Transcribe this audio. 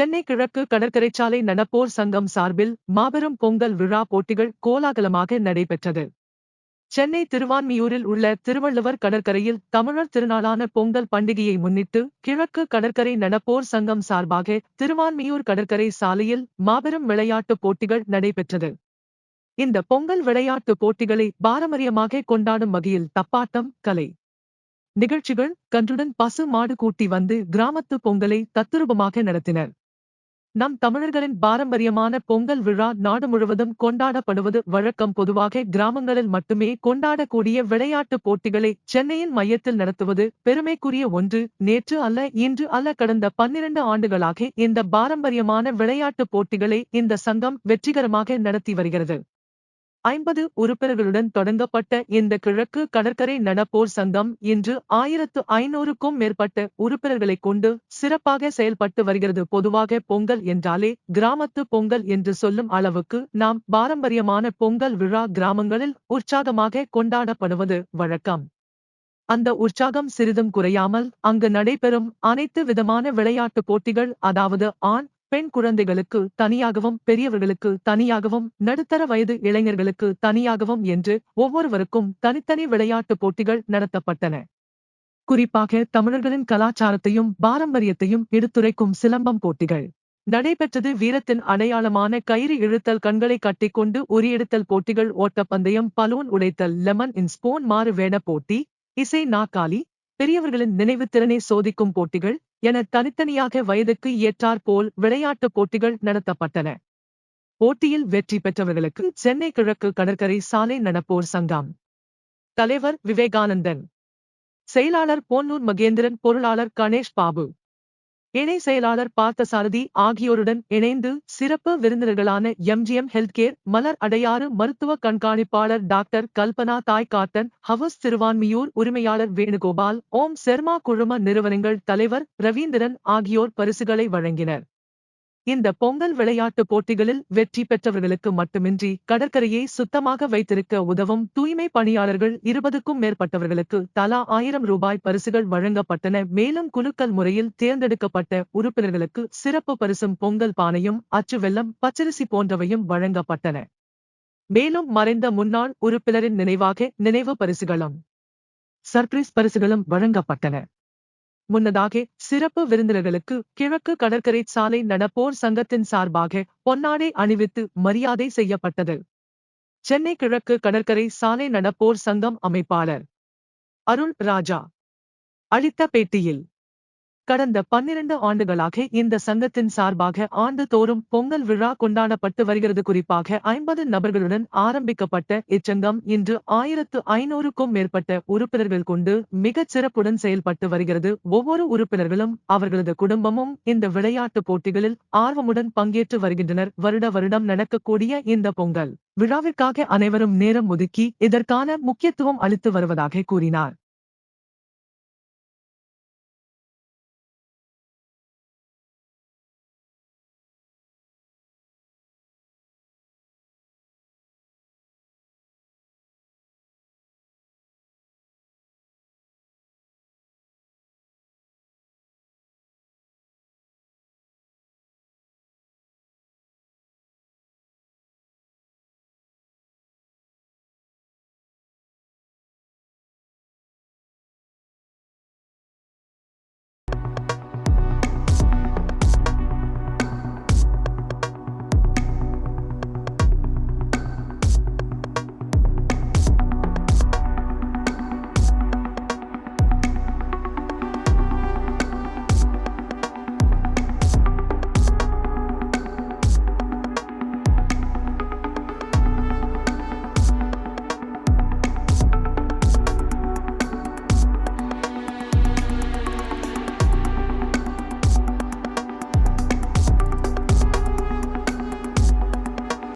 சென்னை கிழக்கு கடற்கரை சாலை நடப்போர் சங்கம் சார்பில் மாபெரும் பொங்கல் விழா போட்டிகள் கோலாகலமாக நடைபெற்றது. சென்னை திருவான்மியூரில் உள்ள திருவள்ளுவர் கடற்கரையில் தமிழர் திருநாளான பொங்கல் பண்டிகையை முன்னிட்டு கிழக்கு கடற்கரை நடப்போர் சங்கம் சார்பாக திருவான்மியூர் கடற்கரை சாலையில் மாபெரும் விளையாட்டுப் போட்டிகள் நடைபெற்றது. இந்த பொங்கல் விளையாட்டுப் போட்டிகளை பாரம்பரியமாக கொண்டாடும் வகையில் தப்பாட்டம் கலை நிகழ்ச்சிகள் கன்றுடன் பசு மாடு கூட்டி வந்து கிராமத்து பொங்கலை தத்துரூபமாக நடத்தினர். நம் தமிழர்களின் பாரம்பரியமான பொங்கல் விழா நாடு முழுவதும் கொண்டாடப்படுவது வழக்கம். பொதுவாக கிராமங்களில் மட்டுமே கொண்டாடக்கூடிய விளையாட்டுப் போட்டிகளை சென்னையின் மையத்தில் நடத்துவது பெருமைக்குரிய ஒன்று. நேற்று அல்ல இன்று அல்ல கடந்த பன்னிரண்டு ஆண்டுகளாக இந்த பாரம்பரியமான விளையாட்டுப் போட்டிகளை இந்த சங்கம் வெற்றிகரமாக நடத்தி வருகிறது. ஐம்பது உறுப்பினர்களுடன் தொடங்கப்பட்ட இந்த கிழக்கு கடற்கரை நடப்போர் சங்கம் இன்று ஆயிரத்து ஐநூறுக்கும் மேற்பட்ட உறுப்பினர்களை கொண்டு சிறப்பாக செயல்பட்டு வருகிறது. பொதுவாக பொங்கல் என்றாலே கிராமத்து பொங்கல் என்று சொல்லும் அளவுக்கு நாம் பாரம்பரியமான பொங்கல் விழா கிராமங்களில் உற்சாகமாக கொண்டாடப்படுவது வழக்கம். அந்த உற்சாகம் சிறிதும் குறையாமல் அங்கு நடைபெறும் அனைத்து விதமான விளையாட்டுப் போட்டிகள் அதாவது ஆண் பெண் குழந்தைகளுக்கு தனியாகவும் பெரியவர்களுக்கு தனியாகவும் நடுத்தர வயது இளைஞர்களுக்கு தனியாகவும் என்று ஒவ்வொருவருக்கும் தனித்தனி விளையாட்டுப் போட்டிகள் நடத்தப்பட்டன. குறிப்பாக தமிழர்களின் கலாச்சாரத்தையும் பாரம்பரியத்தையும் எடுத்துரைக்கும் சிலம்பம் போட்டிகள். நடைபெற்றது வீரத்தின் அடையாளமான கயிறு இழுத்தல் கண்களை கட்டிக்கொண்டு உரியெடுத்தல் போட்டிகள் ஓட்டப்பந்தயம் பலூன் உடைத்தல் லெமன் இன் ஸ்போன் மாறு வேட போட்டி இசை நாக்காளி பெரியவர்களின் நினைவு திறனை சோதிக்கும் போட்டிகள் என தனித்தனியாக வயதுக்கு ஏற்றாற்போல் விளையாட்டுப் போட்டிகள் நடத்தப்பட்டன. போட்டியில் வெற்றி பெற்றவர்களுக்கு சென்னை கிழக்கு கடற்கரை சாலை நடப்போர் சங்கம். தலைவர் விவேகானந்தன். செயலாளர் போன்னூர் மகேந்திரன் பொருளாளர் கணேஷ் பாபு. இணை செயலாளர் பார்த்தசாரதி ஆகியோருடன் இணைந்து சிறப்பு விருந்தினர்களான எம்ஜிஎம் ஹெல்த்கேர் மலர் அடையாறு மருத்துவ கண்காணிப்பாளர் டாக்டர் கல்பனா தாய்காத்தன் ஹவஸ் திருவான்மியூர் உரிமையாளர் வேணுகோபால் ஓம் செர்மா குழும நிறுவனங்கள் தலைவர் ரவீந்திரன் ஆகியோர் பரிசுகளை வழங்கினர். இந்த பொங்கல் விளையாட்டுப் போட்டிகளில் வெற்றி பெற்றவர்களுக்கு மட்டுமின்றி கடற்கரையை சுத்தமாக வைத்திருக்க உதவும் தூய்மை பணியாளர்கள் இருபதுக்கும் மேற்பட்டவர்களுக்கு தலா ஆயிரம் ரூபாய் பரிசுகள் வழங்கப்பட்டன. மேலும் குலுக்கல் முறையில் தேர்ந்தெடுக்கப்பட்ட உறுப்பினர்களுக்கு சிறப்பு பரிசும் பொங்கல் பானையும் அச்சுவெல்லம் பச்சரிசி போன்றவையும் வழங்கப்பட்டன. மேலும் மறைந்த முன்னாள் உறுப்பினரின் நினைவாக நினைவு பரிசுகளும் சர்ப்ரைஸ் பரிசுகளும் வழங்கப்பட்டன. முன்னதாக சிறப்பு விருந்தினர்களுக்கு கிழக்கு கடற்கரை சாலை நடப்போர் சங்கத்தின் சார்பாக பொன்னாடை அணிவித்து மரியாதை செய்யப்பட்டது. சென்னை கிழக்கு கடற்கரை சாலை நடப்போர் சங்கம் அமைப்பாளர். அருள் ராஜா. அளித்த பேட்டியில் கடந்த பன்னிரண்டு ஆண்டுகளாக இந்த சங்கத்தின் சார்பாக ஆண்டுதோறும் பொங்கல் விழா கொண்டாடப்பட்டு வருகிறது. குறிப்பாக ஐம்பது நபர்களுடன் ஆரம்பிக்கப்பட்ட இச்சங்கம் இன்று ஆயிரத்து ஐநூறுக்கும் மேற்பட்ட உறுப்பினர்கள் கொண்டு மிகச் சிறப்புடன் செயல்பட்டு வருகிறது. ஒவ்வொரு உறுப்பினர்களும் அவர்களது குடும்பமும் இந்த விளையாட்டுப் போட்டிகளில் ஆர்வமுடன் பங்கேற்று வருகின்றனர். வருட வருடம் நடக்கக்கூடிய இந்த பொங்கல் விழாவிற்காக அனைவரும் நேரம் ஒதுக்கி இதற்கான முக்கியத்துவம் அளித்து வருவதாக கூறினார்.